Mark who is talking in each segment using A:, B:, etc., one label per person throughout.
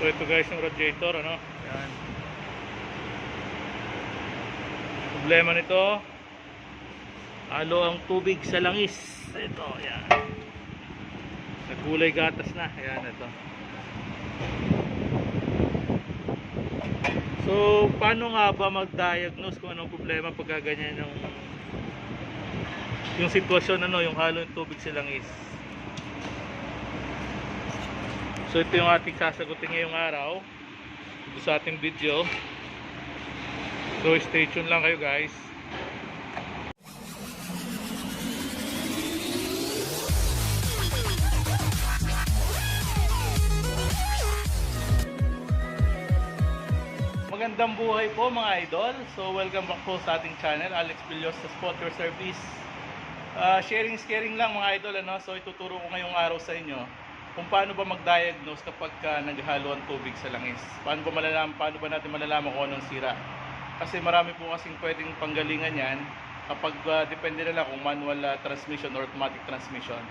A: So ito guys yung radiator ano. Yan. Problema nito halo ang tubig sa langis. Ito, yan. Nagkulay gatas na. Ayan, ito. So, paano nga ba mag-diagnose kung anong problema pagka ganyan yung yung sitwasyon ano, yung halo ng tubig sa langis? So, ito yung ating sasagutin ngayong araw sa ating video. So, stay tuned lang kayo guys. Magandang buhay po mga idol. So welcome back po sa ating channel, Alex Villos sa Spot Your Service. Ah, sharing is caring lang mga idol ano. So ituturo ko ngayong araw sa inyo kung paano ba mag-diagnose kapag ka naghalo ang tubig sa langis. Paano ba malalaman paano ba natin malalaman kung anong sira? Kasi marami po kasing pwedeng panggalingan yan kapag ah, depende na lang kung manual ah, transmission or automatic transmission.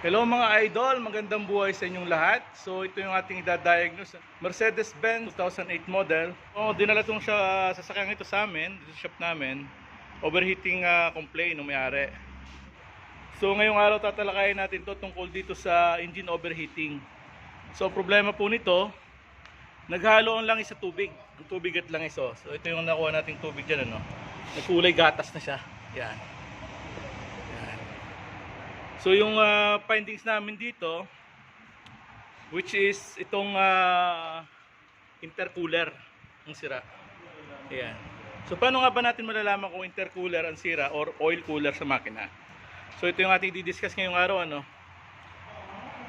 A: Hello mga idol, magandang buhay sa inyong lahat. So ito yung ating idadiagnose. Mercedes-Benz 2008 model. Oh, dinala tong siya sa sasakyan ito sa amin, sa shop namin. Overheating uh, complaint ng may-ari. So ngayong araw tatalakayin natin to tungkol dito sa engine overheating. So problema po nito, naghalo ang langis sa tubig. Ang tubig at langis oh. So ito yung nakuha nating tubig dyan ano. Nagkulay gatas na siya. Yan. So yung ah, findings namin dito which is itong ah, intercooler ang sira. Ayan. So paano nga ba natin malalaman kung intercooler ang sira or oil cooler sa makina? So ito yung ating di-discuss ngayong araw ano.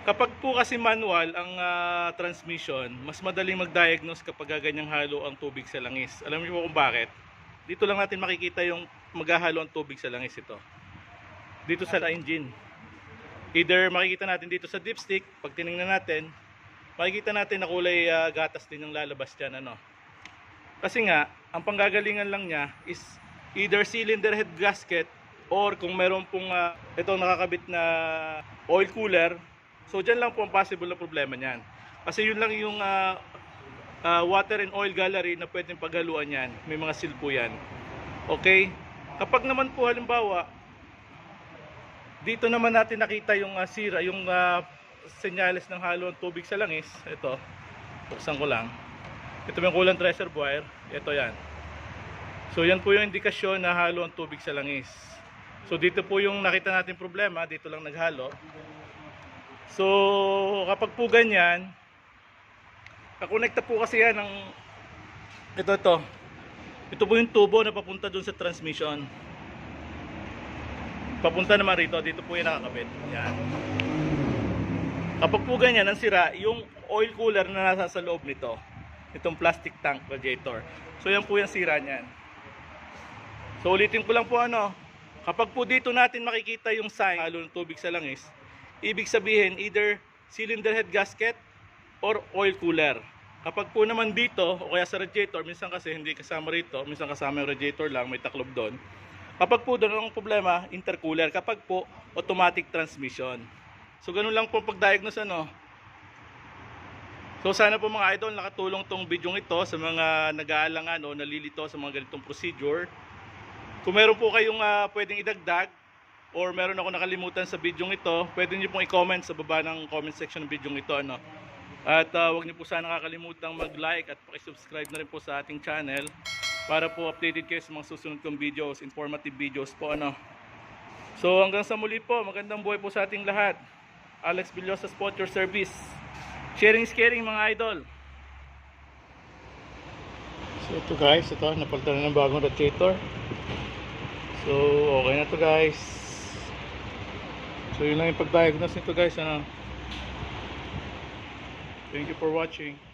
A: Kapag po kasi manual ang ah, transmission, mas madaling mag-diagnose kapag ganyang halo ang tubig sa langis. Alam niyo po kung bakit? Dito lang natin makikita yung maghahalo ang tubig sa langis ito. Dito sa engine. Either makikita natin dito sa dipstick, pag tiningnan natin, makikita natin na kulay ah, gatas din yung lalabas dyan. Ano? Kasi nga, ang panggagalingan lang niya is either cylinder head gasket or kung meron pong ah, ito nakakabit na oil cooler, so dyan lang po ang possible na problema niyan. Kasi yun lang yung ah, ah, water and oil gallery na pwedeng paghaluan yan. May mga seal po yan. Okay? Kapag naman po halimbawa, dito naman natin nakita yung ah, sira, yung ah, senyales ng halo ng tubig sa langis. Ito, buksan ko lang. Ito yung coolant reservoir. Ito yan. So yan po yung indikasyon na halo ang tubig sa langis. So dito po yung nakita natin problema, dito lang naghalo. So kapag po ganyan, kakonekta po kasi yan ng ito ito. Ito po yung tubo na papunta dun sa transmission. Papunta naman rito, dito po yung nakakabit. Yan. Kapag po ganyan, ang sira, yung oil cooler na nasa sa loob nito, itong plastic tank radiator. So yan po yung sira niyan. So ulitin ko lang po ano, kapag po dito natin makikita yung sign, halo ng tubig sa langis, ibig sabihin either cylinder head gasket or oil cooler. Kapag po naman dito, o kaya sa radiator, minsan kasi hindi kasama rito, minsan kasama yung radiator lang, may taklob doon. Kapag po doon ang problema, intercooler. Kapag po, automatic transmission. So ganun lang po pag-diagnose ano. So sana po mga idol nakatulong tong video ito sa mga nag-aalangan o nalilito sa mga ganitong procedure. Kung meron po kayong ah, pwedeng idagdag or meron ako nakalimutan sa video ito, pwede niyo pong i-comment sa baba ng comment section ng video ito ano. At ah, huwag niyo po sana nakakalimutang mag-like at paki-subscribe na rin po sa ating channel para po updated kayo sa mga susunod kong videos, informative videos po ano. So hanggang sa muli po, magandang buhay po sa ating lahat. Alex Villosa Spot Your Service. Sharing is caring mga idol. So ito guys, ito napalitan na ng bagong radiator. So okay na to guys. So yun lang yung pag-diagnose nito guys ano. Thank you for watching.